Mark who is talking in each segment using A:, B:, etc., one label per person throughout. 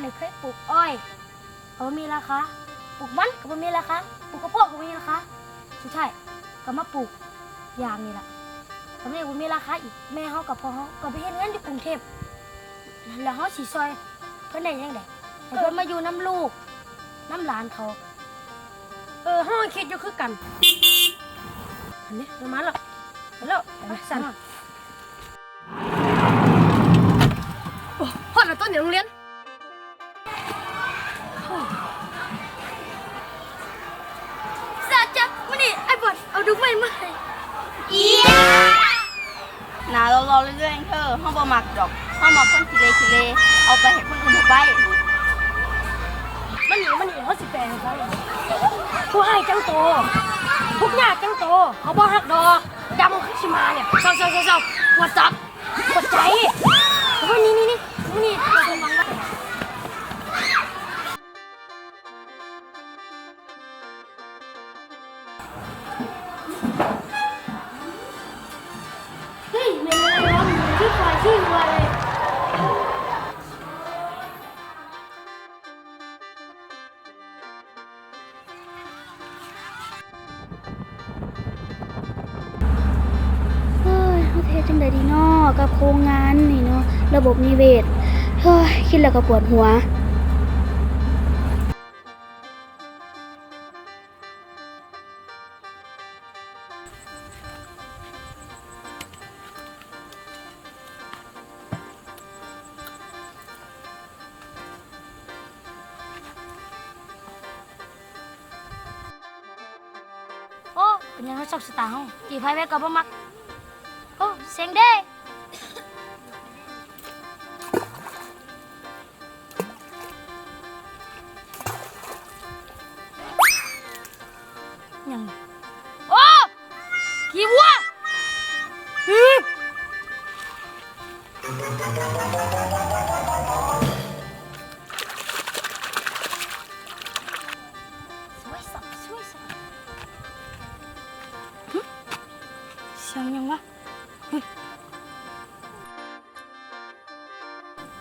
A: เนี่ยเคยปลูกอ้อยเขาบ่มีราคาปลูกมันก็บ่มีราคาปลูกกระโพดก็บ่มีราคาสุดท้ายก็มาปลูกยางนี่แหละก็ไม่ได้บ่มีราคาอีกแม่เฮากับพ่อเฮาก็ไปเฮ็ดงานอยู่กรุงเทพแล้วเฮาสิซอยเพิ่นได้ยังไงให้เพิ่นมาอยู่น้ำลูกน้ำหลานเขา
B: เออห้องคิดอยู่คือกันอันนี้เดี๋ยวมาแล้วมาแล้วไปสั่น เรา
C: รอเรื่อยๆเธอห้องบ่มักดอกห้องมาคนกิเลกิเลเอาไปให้คนอื่นถูกไป
B: มันหนีมันหนีเขาสิแปลงเขาผู้ให้จังโตทุกอย่าจังโตเขาบอกหักดอกดำขึ้นชิมาเนี่ยเศร้าเศร้าเศร้าเจ้าปวดจับปวดใจโอ้ยนี่นี่นี่นี่เราทำบัง
A: ยเขา
D: เทจังไดดีนาะกับโครงงานนี่เนาะระบบนิเวศเฮ้ยคิดแล้วก็ปวดหัว
A: โอ้เป็นยังไงชอบสตาร์เฮาจีไพ่ไว้กับบ่มัก โอ้เสียงเ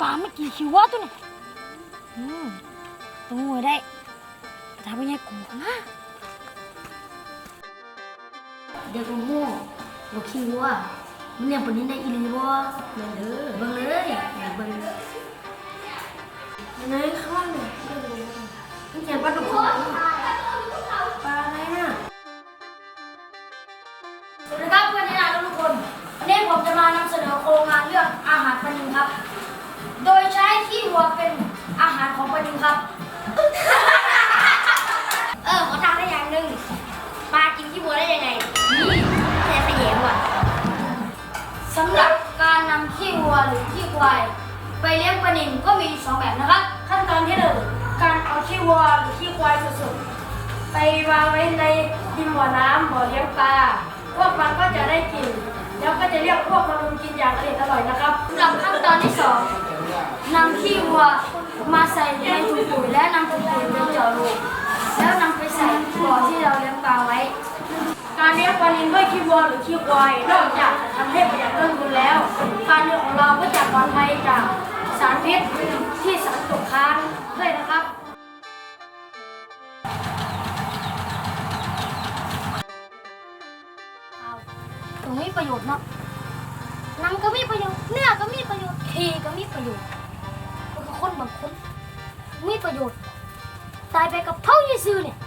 A: ปลาไม่กี่คิววะตัวเนี่ยอืมต้องงวยได้แต่ถ้าเป็นไงกูนะเดี๋ยวกูม่วงกูคิววะมันเนี่ยปนนี้ได้อีหลีวะเบิ่งเลยเบิ่งเลยเบิ่งเลยไหนข้างล่างเนี่ยมันเขียนปลาดุกของปลาอะไรน่ะสวัสดีครับเพื่อนที่รักทุกคนวันนี้ผมจะมานำเสนอโครงงานเรื่องอาหารปลานิลครับ โดยใช้ขี้วัวเป็นอาหารของปลานิลครับ เออขอถามได้อย่างหนึ่งปลากินขี้วัวได้ยังไงนี่แค่ขยงว่ะสำหรับการนำขี้วัวหรือขี้ควายไปเลี้ยงปลานิลก็มีสองแบบนะครับ
B: ขั้นตอนที่หนึ่งการเอาขี้วัวหรือขี้ควายสดๆไปวางไว้ในดินบ่อน้ำบ่อเลี้ยงปลาพวกมันก็จะได้กินแล้วก็จะเรียกพวกมันมากินอย่างอร่อยอร่อยนะครับ
A: สำหรับขั้นตอนที่สอง นำขี้วัวมาใส่ในถุงปุ๋ยและนำถุงปุ๋ยไปเจาะรูแล้วนำไปใส่บ่อที่เราเลี้ยงปลาไว้
B: การเลี้ยงปลานิลด้วยขี้วัวหรือขี้ควายนอกจากจะทำให้ประหยัดต้นทุนแล้วการเลี้ยงของเราก็จะปลอดภัยจากสารพิษที่สารตกค้างด้วยนะครับ
A: ตรงนี้ประโยชน์เนาะนังก็มีประโยชน์เนื้อก็มีประโยชน์ขี้ก็มีประโยชน์ คนบางคน มีประโยชน์ ตายไปกับเท่ายี่ซื้อเนี่ย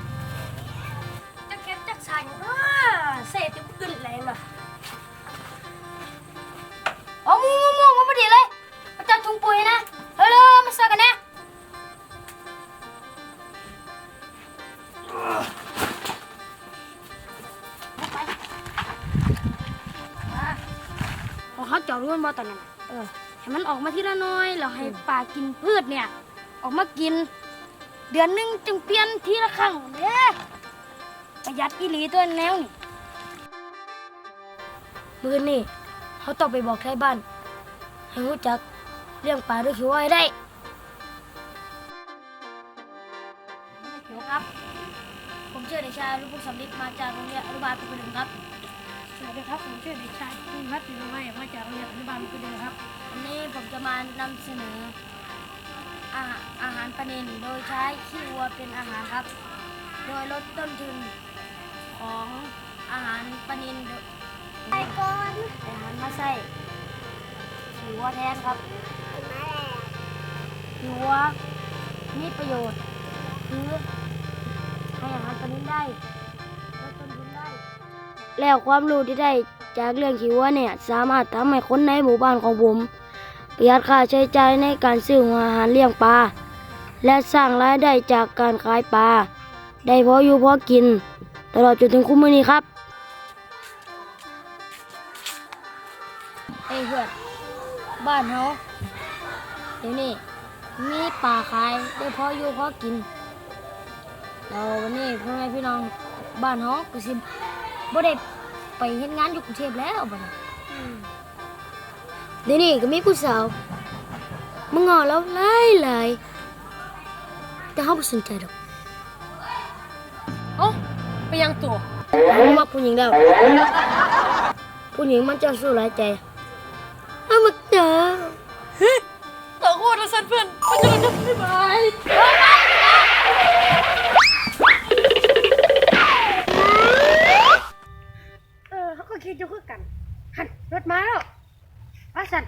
B: จักเก็ตจักสันอ่าเศษจะขึ้นแรงอะ
A: เอามูมูมูมาพอดีเลยมาจับถุงปุ๋ยนะเร็วๆมาใส่กันนะไปพอเขาเจาะรูมันบ่ตอนนั้นน่ะเออ ให้มันออกมาทีละน้อยแล้วให้ปลากินพืชเนี่ย ออกมากิน เดือนหนึงจึงเปลี่ยนทีละครั้งเด้ประหยัดอีหลีตัวแนวนี่มือนี่เขาต้องไปบอกไทยบ้าน ให้รู้จักเลี้ยงปลาด้วยคิวไว้ได้เดี๋ยวครับ ผมชื่อเด็กชายลูกพุกสำลิดมาจากโรงเรียนอนุบาลปีหนึ่งครับ
B: สวัสดีครับ ผมชื่อเด็กชายภูมิพัฒน์ปิโนไม้มาจากโรงเรียนอนุบาลกุฎเดครับ
A: วันนี้ผมจะมานำเสนออาหารอาหารปลานิลโดยใช้ขี้วัวเป็นอาหารครับ โดยลดต้นทุนของอาหารปลานิลโดยไปก่อนอาหารมาใส่ขี้วัวแทนครับขี้วัวมีประโยชน์คือให้อาหารปลานิลได้ลดต้นทุน แล้วความรู้ที่ได้จากเรื่องขี้วัวเนี่ย สามารถทำให้คนในหมู่บ้านของผม ประหยัดค่าใช้จ่ายในการซื้อหัวอาหารเลี้ยงปลาและสร้างรายได้จากการขายปลาได้พออยู่พอกิน ตลอดจนถึงคุ้มมือนี้ครับเอ้เพื่อนบ้านเฮาเดี๋ยวนี้มีปลาขายได้พออยู่พอกินเราวันนี้พ่อแม่พี่น้องบ้านเฮาก็สิ บ่ได้ไปเฮ็ดงานอยู่กรุงเทพแล้วบัดนี้เดี๋ยวนี้ก็มีผู้สาวมางอเราหลายหลายๆแต่เฮาบ่สนใจดอก
B: เอ้าไปยังตัว
A: เฮามักผู้หญิงแล้วผู้หญิงมันเจะสู้หลายใจเอามาเจอ
B: ต่อโคตรสั้นเพื่อนมันจะจะบ๊ายบาย sạch.